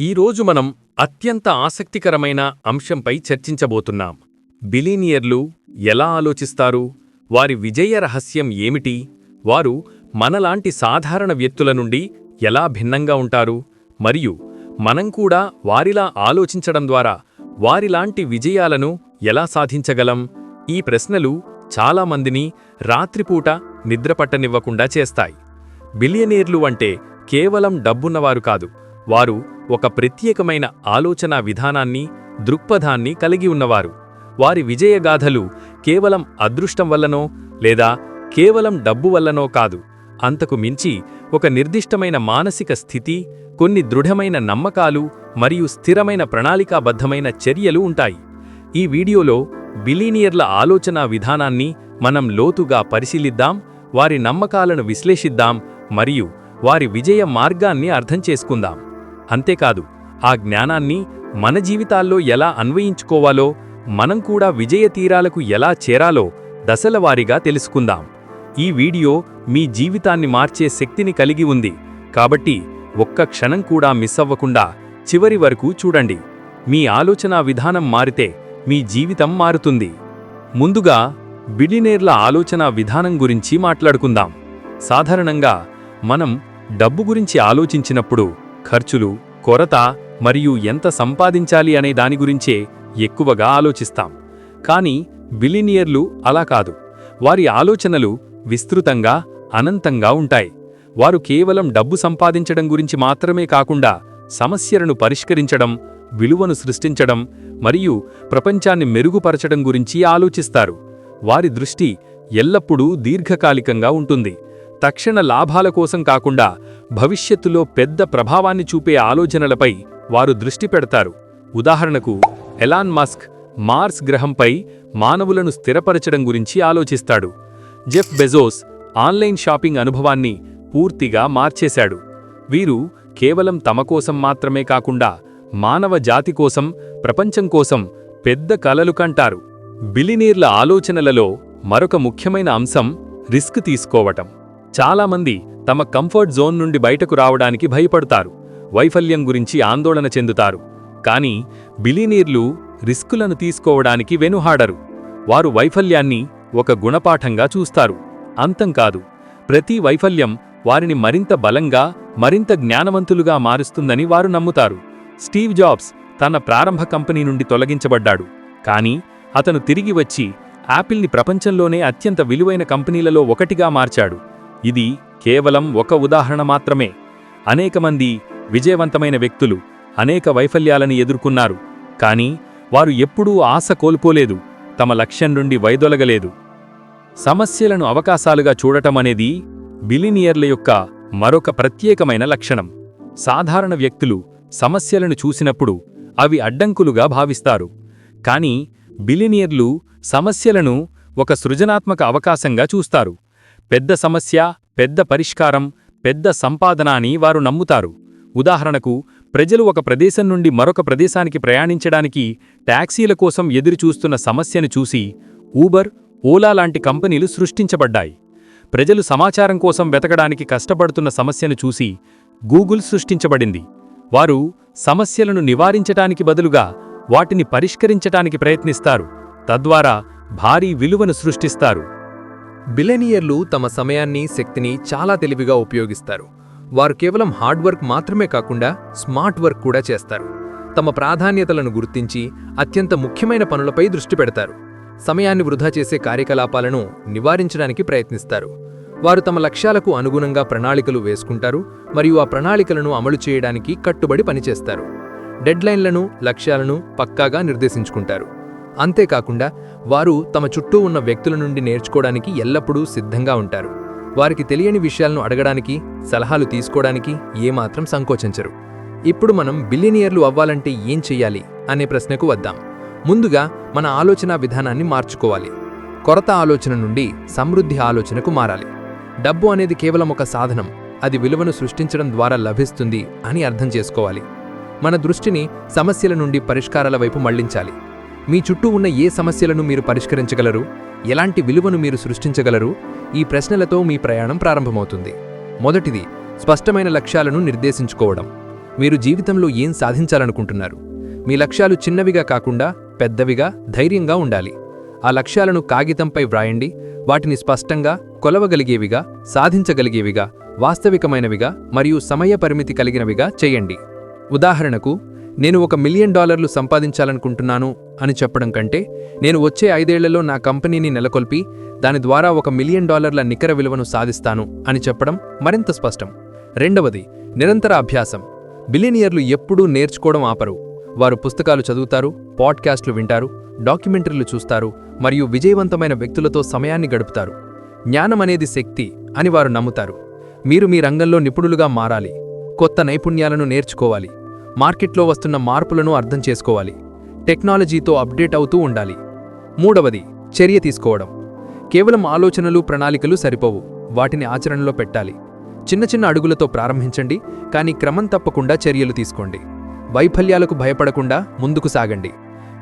ఈరోజు మనం అత్యంత ఆసక్తికరమైన అంశంపై చర్చించబోతున్నాం. బిలీనియర్లు ఎలా ఆలోచిస్తారు? వారి విజయ రహస్యం ఏమిటి? వారు మనలాంటి సాధారణ వ్యక్తుల నుండి ఎలా భిన్నంగా ఉంటారు? మరియు మనం కూడా వారిలా ఆలోచించడం ద్వారా వారిలాంటి విజయాలను ఎలా సాధించగలం? ఈ ప్రశ్నలు చాలామందిని రాత్రిపూట నిద్రపట్టనివ్వకుండా చేస్తాయి. బిలియనీర్లు అంటే కేవలం డబ్బున్నవారు కాదు. వారు ఒక ప్రత్యేకమైన ఆలోచనా విధానాన్ని దృక్పథాన్ని కలిగి ఉన్నవారు. వారి విజయగాథలు కేవలం అదృష్టం వల్లనో లేదా కేవలం డబ్బు వల్లనో కాదు. అంతకు మించి ఒక నిర్దిష్టమైన మానసిక స్థితి కొన్ని దృఢమైన నమ్మకాలు మరియు స్థిరమైన ప్రణాళికాబద్ధమైన చర్యలు ఉంటాయి. ఈ వీడియోలో బిలీనియర్ల ఆలోచనా విధానాన్ని మనం లోతుగా పరిశీలిద్దాం వారి నమ్మకాలను విశ్లేషిద్దాం మరియు వారి విజయ మార్గాన్ని అర్థం చేసుకుందాం. అంతేకాదు ఆ జ్ఞానాన్ని మన జీవితాల్లో ఎలా అన్వయించుకోవాలో మనం కూడా విజయ తీరాలకు ఎలా చేరాలో దశలవారీగా తెలుసుకుందాం. ఈ వీడియో మీ జీవితాన్ని మార్చే శక్తిని కలిగి ఉంది. కాబట్టి ఒక్క క్షణం కూడా మిస్ అవ్వకుండా చివరి వరకు చూడండి. మీ ఆలోచనా విధానం మారితే మీ జీవితం మారుతుంది. ముందుగా బిలినేర్ల ఆలోచనా విధానం గురించి మాట్లాడుకుందాం. సాధారణంగా మనం డబ్బు గురించి ఆలోచించినప్పుడు ఖర్చులు కొరత మరియు ఎంత సంపాదించాలి అనే దాని గురించే ఎక్కువగా ఆలోచిస్తాం. కానీ బిలినియర్లు అలా కాదు. వారి ఆలోచనలు విస్తృతంగా అనంతంగా ఉంటాయి. వారు కేవలం డబ్బు సంపాదించడం గురించి మాత్రమే కాకుండా సమస్యలను పరిష్కరించడం విలువను సృష్టించడం మరియు ప్రపంచాన్ని మెరుగుపరచడం గురించి ఆలోచిస్తారు. వారి దృష్టి ఎల్లప్పుడూ దీర్ఘకాలికంగా ఉంటుంది. తక్షణ లాభాల కోసం కాకుండా భవిష్యత్తులో పెద్ద ప్రభావాన్ని చూపే ఆలోచనలపై వారు దృష్టి పెడతారు. ఉదాహరణకు ఎలాన్ మస్క్ మార్స్ గ్రహంపై మానవులను స్థిరపరచడం గురించి ఆలోచిస్తాడు. జెఫ్ బెజోస్ ఆన్లైన్ షాపింగ్ అనుభవాన్ని పూర్తిగా మార్చేశాడు. వీరు కేవలం తమ కోసం మాత్రమే కాకుండా మానవ జాతి కోసం ప్రపంచం కోసం పెద్ద కలలు కంటారు. బిలినీర్ల ఆలోచనలలో మరొక ముఖ్యమైన అంశం రిస్క్ తీసుకోవటం. చాలామంది తమ కంఫర్ట్ జోన్ నుండి బయటకు రావడానికి భయపడతారు వైఫల్యం గురించి ఆందోళన చెందుతారు. కానీ బిలీనీర్లు రిస్కులను తీసుకోవడానికి వెనుహాడరు. వారు వైఫల్యాన్ని ఒక గుణపాఠంగా చూస్తారు. అంతం కాదు ప్రతి వైఫల్యం వారిని మరింత బలంగా మరింత జ్ఞానవంతులుగా మారుస్తుందని వారు నమ్ముతారు. స్టీవ్ జాబ్స్ తన ప్రారంభ కంపెనీ నుండి తొలగించబడ్డాడు. కానీ అతను తిరిగి వచ్చి యాపిల్ని ప్రపంచంలోనే అత్యంత విలువైన కంపెనీలలో ఒకటిగా మార్చాడు. ఇది కేవలం ఒక ఉదాహరణ మాత్రమే. అనేక మంది విజయవంతమైన వ్యక్తులు అనేక వైఫల్యాలను ఎదుర్కొన్నారు. కానీ వారు ఎప్పుడూ ఆశ కోల్పోలేదు తమ లక్ష్యం నుండి వైదొలగలేదు. సమస్యలను అవకాశాలుగా చూడటమనేది బిలినియర్ల యొక్క మరొక ప్రత్యేకమైన లక్షణం. సాధారణ వ్యక్తులు సమస్యలను చూసినప్పుడు అవి అడ్డంకులుగా భావిస్తారు. కానీ బిలినియర్లు సమస్యలను ఒక సృజనాత్మక అవకాశంగా చూస్తారు. పెద్ద సమస్య పెద్ద పరిష్కారం పెద్ద సంపాదన అని వారు నమ్ముతారు. ఉదాహరణకు ప్రజలు ఒక ప్రదేశం నుండి మరొక ప్రదేశానికి ప్రయాణించడానికి ట్యాక్సీల కోసం ఎదురుచూస్తున్న సమస్యను చూసి ఊబర్ ఓలా లాంటి కంపెనీలు సృష్టించబడ్డాయి. ప్రజలు సమాచారం కోసం వెతకడానికి కష్టపడుతున్న సమస్యను చూసి గూగుల్ సృష్టించబడింది. వారు సమస్యలను నివారించటానికి బదులుగా వాటిని పరిష్కరించటానికి ప్రయత్నిస్తారు. తద్వారా భారీ విలువను సృష్టిస్తారు. బిలెనియర్లు తమ సమయాన్ని శక్తిని చాలా తెలివిగా ఉపయోగిస్తారు. వారు కేవలం హార్డ్ వర్క్ మాత్రమే కాకుండా స్మార్ట్ వర్క్ కూడా చేస్తారు. తమ ప్రాధాన్యతలను గుర్తించి అత్యంత ముఖ్యమైన పనులపై దృష్టి పెడతారు. సమయాన్ని వృధా చేసే కార్యకలాపాలను నివారించడానికి ప్రయత్నిస్తారు. వారు తమ లక్ష్యాలకు అనుగుణంగా ప్రణాళికలు వేసుకుంటారు మరియు ఆ ప్రణాళికలను అమలు చేయడానికి కట్టుబడి పనిచేస్తారు. డెడ్లైన్లను లక్ష్యాలను పక్కాగా నిర్దేశించుకుంటారు. అంతేకాకుండా వారు తమ చుట్టూ ఉన్న వ్యక్తుల నుండి నేర్చుకోవడానికి ఎల్లప్పుడూ సిద్ధంగా ఉంటారు. వారికి తెలియని విషయాలను అడగడానికి సలహాలు తీసుకోవడానికి ఏమాత్రం సంకోచించరు. ఇప్పుడు మనం బిలియనియర్లు అవ్వాలంటే ఏం చెయ్యాలి అనే ప్రశ్నకు వద్దాం. ముందుగా మన ఆలోచన విధానాన్ని మార్చుకోవాలి. కొరత ఆలోచన నుండి సమృద్ధి ఆలోచనకు మారాలి. డబ్బు అనేది కేవలం ఒక సాధనం అది విలువను సృష్టించడం ద్వారా లభిస్తుంది అని అర్థం చేసుకోవాలి. మన దృష్టిని సమస్యల నుండి పరిష్కారాల వైపు మళ్ళించాలి. మీ చుట్టూ ఉన్న ఏ సమస్యలను మీరు పరిష్కరించగలరు? ఎలాంటి విలువను మీరు సృష్టించగలరు? ఈ ప్రశ్నలతో మీ ప్రయాణం ప్రారంభమవుతుంది. మొదటిది స్పష్టమైన లక్ష్యాలను నిర్దేశించుకోవడం. మీరు జీవితంలో ఏం సాధించాలనుకుంటున్నారు? మీ లక్ష్యాలు చిన్నవిగా కాకుండా పెద్దవిగా ధైర్యంగా ఉండాలి. ఆ లక్ష్యాలను కాగితంపై వ్రాయండి. వాటిని స్పష్టంగా కొలవగలిగేవిగా సాధించగలిగేవిగా వాస్తవికమైనవిగా మరియు సమయ పరిమితి కలిగినవిగా చేయండి. ఉదాహరణకు నేను ఒక మిలియన్ డాలర్లు సంపాదించాలనుకుంటున్నాను అని చెప్పడం కంటే నేను వచ్చే ఐదేళ్ళలో నా కంపెనీని నెలకొల్పి దాని ద్వారా ఒక మిలియన్ డాలర్ల నికర విలువను సాధిస్తాను అని చెప్పడం మరింత స్పష్టం. రెండవది నిరంతర అభ్యాసం. బిలినియర్లు ఎప్పుడూ నేర్చుకోవడం ఆపరు. వారు పుస్తకాలు చదువుతారు పాడ్కాస్ట్లు వింటారు డాక్యుమెంటరీలు చూస్తారు మరియు విజయవంతమైన వ్యక్తులతో సమయాన్ని గడుపుతారు. జ్ఞానం అనేది శక్తి అని వారు నమ్ముతారు. మీరు మీ రంగంలో నిపుణులుగా మారాలి. కొత్త నైపుణ్యాలను నేర్చుకోవాలి. మార్కెట్లో వస్తున్న మార్పులను అర్థం చేసుకోవాలి. టెక్నాలజీతో అప్డేట్ అవుతూ ఉండాలి. మూడవది చర్య తీసుకోవడం. కేవలం ఆలోచనలు ప్రణాళికలు సరిపోవు. వాటిని ఆచరణలో పెట్టాలి. చిన్న చిన్న అడుగులతో ప్రారంభించండి కానీ క్రమం తప్పకుండా చర్యలు తీసుకోండి. వైఫల్యాలకు భయపడకుండా ముందుకు సాగండి.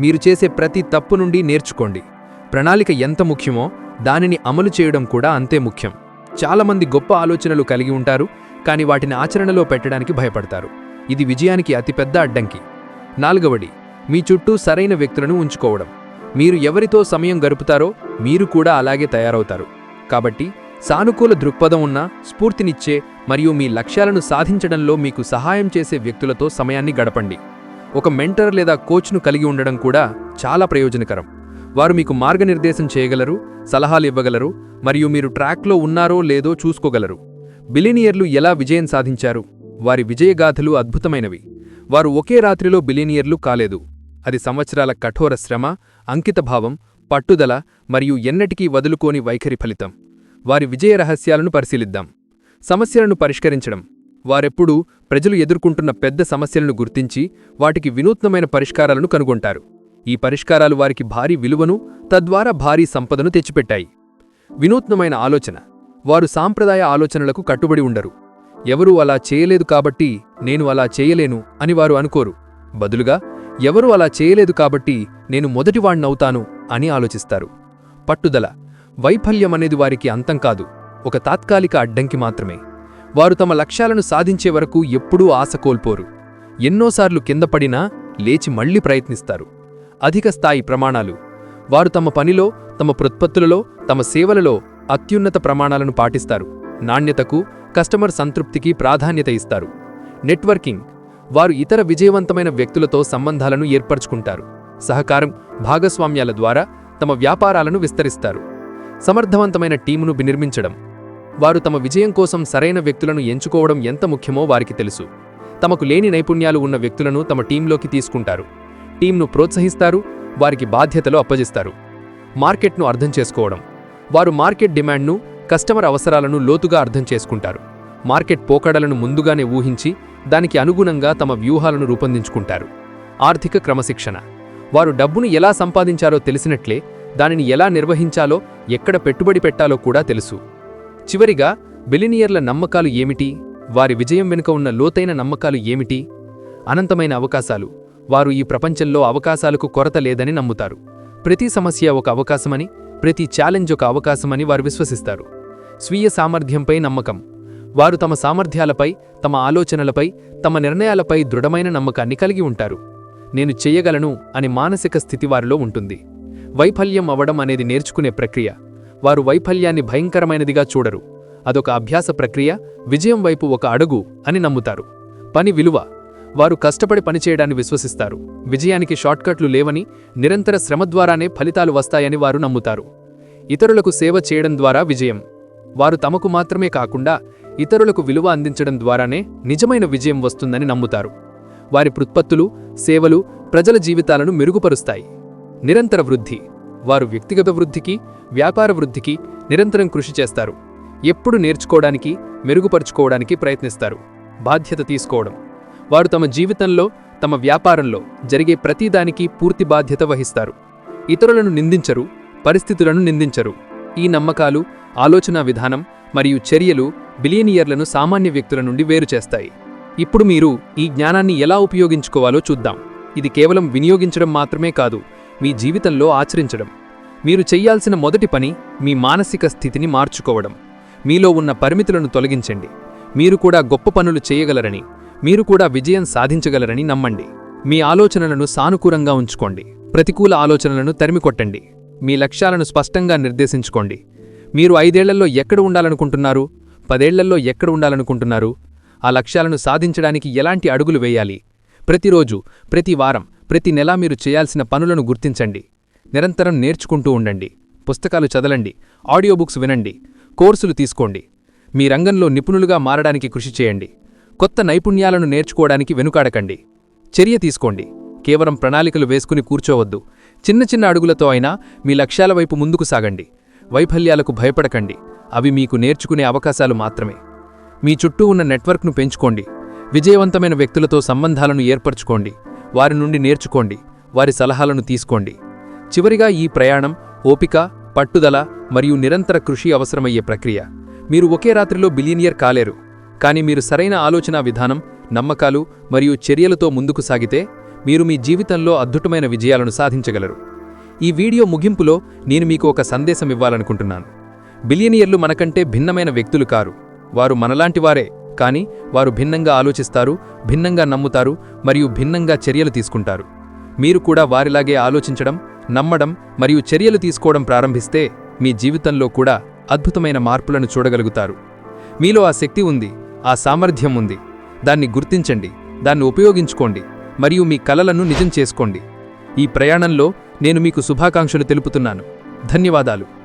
మీరు చేసే ప్రతి తప్పు నుండి నేర్చుకోండి. ప్రణాళిక ఎంత ముఖ్యమో దానిని అమలు చేయడం కూడా అంతే ముఖ్యం. చాలామంది గొప్ప ఆలోచనలు కలిగి ఉంటారు కానీ వాటిని ఆచరణలో పెట్టడానికి భయపడతారు. ఇది విజయానికి అతిపెద్ద అడ్డంకి. నాలుగవది మీ చుట్టూ సరైన వ్యక్తులను ఉంచుకోవడం. మీరు ఎవరితో సమయం గడుపుతారో మీరు కూడా అలాగే తయారవుతారు. కాబట్టి సానుకూల దృక్పథం ఉన్న స్ఫూర్తినిచ్చే మరియు మీ లక్ష్యాలను సాధించడంలో మీకు సహాయం చేసే వ్యక్తులతో సమయాన్ని గడపండి. ఒక మెంటర్ లేదా కోచ్ను కలిగి ఉండడం కూడా చాలా ప్రయోజనకరం. వారు మీకు మార్గనిర్దేశం చేయగలరు సలహాలు ఇవ్వగలరు మరియు మీరు ట్రాక్లో ఉన్నారో లేదో చూసుకోగలరు. బిలినియర్లు ఎలా విజయం సాధించారు? వారి విజయగాథలు అద్భుతమైనవి. వారు ఒకే రాత్రిలో బిలినియర్లు కాలేదు. అది సంవత్సరాల కఠోర శ్రమ అంకితభావం పట్టుదల మరియు ఎన్నటికీ వదులుకోని వైఖరి ఫలితం. వారి విజయ రహస్యాలను పరిశీలిద్దాం. సమస్యలను పరిష్కరించడం. వారెప్పుడూ ప్రజలు ఎదుర్కొంటున్న పెద్ద సమస్యలను గుర్తించి వాటికి వినూత్నమైన పరిష్కారాలను కనుగొంటారు. ఈ పరిష్కారాలు వారికి భారీ విలువను తద్వారా భారీ సంపదను తెచ్చిపెట్టాయి. వినూత్నమైన ఆలోచన. వారు సాంప్రదాయ ఆలోచనలకు కట్టుబడి ఉండరు. ఎవరూ అలా చేయలేదు కాబట్టి నేను అలా చేయలేను అని వారు అనుకోరు. బదులుగా ఎవరూ అలా చేయలేదు కాబట్టి నేను మొదటివాణ్ణవుతాను అని ఆలోచిస్తారు. పట్టుదల వైఫల్యమనేది వారికి అంతం కాదు ఒక తాత్కాలిక అడ్డంకి మాత్రమే. వారు తమ లక్ష్యాలను సాధించే వరకు ఎప్పుడూ ఆశ కోల్పోరు. ఎన్నోసార్లు కింద పడినా లేచి మళ్ళీ ప్రయత్నిస్తారు. అధిక స్థాయి ప్రమాణాలు వారు తమ పనిలో తమ ప్రత్పత్తులలో తమ సేవలలో అత్యున్నత ప్రమాణాలను పాటిస్తారు. నాణ్యతకు కస్టమర్ సంతృప్తికి ప్రాధాన్యత ఇస్తారు. నెట్వర్కింగ్ వారు ఇతర విజయవంతమైన వ్యక్తులతో సంబంధాలను ఏర్పరచుకుంటారు. సహకారం భాగస్వామ్యాల ద్వారా తమ వ్యాపారాలను విస్తరిస్తారు. సమర్థవంతమైన టీమును నిర్మించడం. వారు తమ విజయం కోసం సరైన వ్యక్తులను ఎంచుకోవడం ఎంత ముఖ్యమో వారికి తెలుసు. తమకు లేని నైపుణ్యాలు ఉన్న వ్యక్తులను తమ టీంలోకి తీసుకుంటారు. టీంను ప్రోత్సహిస్తారు వారికి బాధ్యతలు అప్పజిస్తారు మార్కెట్ను అర్థం చేసుకోవడం. వారు మార్కెట్ డిమాండ్ను కస్టమర్ అవసరాలను లోతుగా అర్థం చేసుకుంటారు. మార్కెట్ పోకడలను ముందుగానే ఊహించి దానికి అనుగుణంగా తమ వ్యూహాలను రూపొందించుకుంటారు. ఆర్థిక క్రమశిక్షణ. వారు డబ్బును ఎలా సంపాదించారో తెలిసినట్లే దానిని ఎలా నిర్వహించాలో ఎక్కడ పెట్టుబడి పెట్టాలో కూడా తెలుసు. చివరిగా బిలినియర్ల నమ్మకాలు ఏమిటి? వారి విజయం వెనుక ఉన్న లోతైన నమ్మకాలు ఏమిటి? అనంతమైన అవకాశాలు. వారు ఈ ప్రపంచంలో అవకాశాలకు కొరత లేదని నమ్ముతారు. ప్రతి సమస్య ఒక అవకాశమని ప్రతి ఛాలెంజ్ ఒక అవకాశమని వారు విశ్వసిస్తారు. స్వీయ సామర్థ్యంపై నమ్మకం. వారు తమ సామర్థ్యాలపై తమ ఆలోచనలపై తమ నిర్ణయాలపై దృఢమైన నమ్మకాన్ని కలిగి ఉంటారు. నేను చెయ్యగలను అనే మానసిక స్థితి వారిలో ఉంటుంది. వైఫల్యం అవడం అనేది నేర్చుకునే ప్రక్రియ. వారు వైఫల్యాన్ని భయంకరమైనదిగా చూడరు. అదొక అభ్యాస ప్రక్రియ విజయం వైపు ఒక అడుగు అని నమ్ముతారు. పని విలువ. వారు కష్టపడి పనిచేయడాన్ని విశ్వసిస్తారు. విజయానికి షార్ట్కట్లు లేవని నిరంతర శ్రమ ద్వారానే ఫలితాలు వస్తాయని వారు నమ్ముతారు. ఇతరులకు సేవ చేయడం ద్వారా విజయం. వారు తమకు మాత్రమే కాకుండా ఇతరులకు విలువ అందించడం ద్వారానే నిజమైన విజయం వస్తుందని నమ్ముతారు. వారి పృత్పత్తులు సేవలు ప్రజల జీవితాలను మెరుగుపరుస్తాయి. నిరంతర వృద్ధి. వారు వ్యక్తిగత వృద్ధికి వ్యాపార వృద్ధికి నిరంతరం కృషి చేస్తారు. ఎప్పుడు నేర్చుకోవడానికి మెరుగుపరుచుకోవడానికి ప్రయత్నిస్తారు. బాధ్యత తీసుకోవడం. వారు తమ జీవితంలో తమ వ్యాపారంలో జరిగే ప్రతిదానికి పూర్తి బాధ్యత వహిస్తారు. ఇతరులను నిందించరు పరిస్థితులను నిందించరు. ఈ నమ్మకాలు ఆలోచనా విధానం మరియు చర్యలు బిలియనియర్లను సామాన్య వ్యక్తుల నుండి వేరు చేస్తాయి. ఇప్పుడు మీరు ఈ జ్ఞానాన్ని ఎలా ఉపయోగించుకోవాలో చూద్దాం. ఇది కేవలం వినియోగించడం మాత్రమే కాదు మీ జీవితంలో ఆచరించడం. మీరు చెయ్యాల్సిన మొదటి పని మీ మానసిక స్థితిని మార్చుకోవడం. మీలో ఉన్న పరిమితులను తొలగించండి. మీరు కూడా గొప్ప పనులు చేయగలరని మీరు కూడా విజయం సాధించగలరని నమ్మండి. మీ ఆలోచనలను సానుకూలంగా ఉంచుకోండి. ప్రతికూల ఆలోచనలను తరిమికొట్టండి. మీ లక్ష్యాలను స్పష్టంగా నిర్దేశించుకోండి. మీరు ఐదేళ్ళలో ఎక్కడ ఉండాలనుకుంటున్నారు? పదేళ్ళలో ఎక్కడ ఉండాలనుకుంటున్నారు? ఆ లక్ష్యాలను సాధించడానికి ఎలాంటి అడుగులు వేయాలి? ప్రతిరోజు ప్రతి వారం ప్రతి నెల మీరు చేయాల్సిన పనులను గుర్తించండి. నిరంతరం నేర్చుకుంటూ ఉండండి. పుస్తకాలు చదలండి. ఆడియో బుక్స్ వినండి. కోర్సులు తీసుకోండి. మీ రంగంలో నిపుణులుగా మారడానికి కృషి చేయండి. కొత్త నైపుణ్యాలను నేర్చుకోవడానికి వెనుకాడకండి. చర్య తీసుకోండి. కేవలం ప్రణాళికలు వేసుకుని కూర్చోవద్దు. చిన్న చిన్న అడుగులతో అయినా మీ లక్ష్యాల వైపు ముందుకు సాగండి. వైఫల్యాలకు భయపడకండి. అవి మీకు నేర్చుకునే అవకాశాలు మాత్రమే. మీ చుట్టూ ఉన్న నెట్వర్క్ను పెంచుకోండి. విజయవంతమైన వ్యక్తులతో సంబంధాలను ఏర్పరచుకోండి. వారి నుండి నేర్చుకోండి. వారి సలహాలను తీసుకోండి. చివరిగా ఈ ప్రయాణం ఓపిక పట్టుదల మరియు నిరంతర కృషి అవసరమయ్యే ప్రక్రియ. మీరు ఒకే రాత్రిలో బిలియనియర్ కాలేరు. కానీ మీరు సరైన ఆలోచనా విధానం నమ్మకాలు మరియు చర్యలతో ముందుకు సాగితే మీరు మీ జీవితంలో అద్భుతమైన విజయాలను సాధించగలరు. ఈ వీడియో ముగింపులో నేను మీకు ఒక సందేశం ఇవ్వాలనుకుంటున్నాను. బిలియనియర్లు మనకంటే భిన్నమైన వ్యక్తులు కారు. వారు మనలాంటివారే కానీ వారు భిన్నంగా ఆలోచిస్తారు భిన్నంగా నమ్ముతారు మరియు భిన్నంగా చర్యలు తీసుకుంటారు. మీరు కూడా వారిలాగే ఆలోచించడం నమ్మడం మరియు చర్యలు తీసుకోవడం ప్రారంభిస్తే మీ జీవితంలో కూడా అద్భుతమైన మార్పులను చూడగలుగుతారు. మీలో ఆ శక్తి ఉంది ఆ సామర్థ్యం ఉంది. దాన్ని గుర్తించండి దాన్ని ఉపయోగించుకోండి మరియు మీ కలలను నిజం చేసుకోండి. ఈ ప్రయాణంలో నేను మీకు శుభాకాంక్షలు తెలుపుతున్నాను. ధన్యవాదాలు.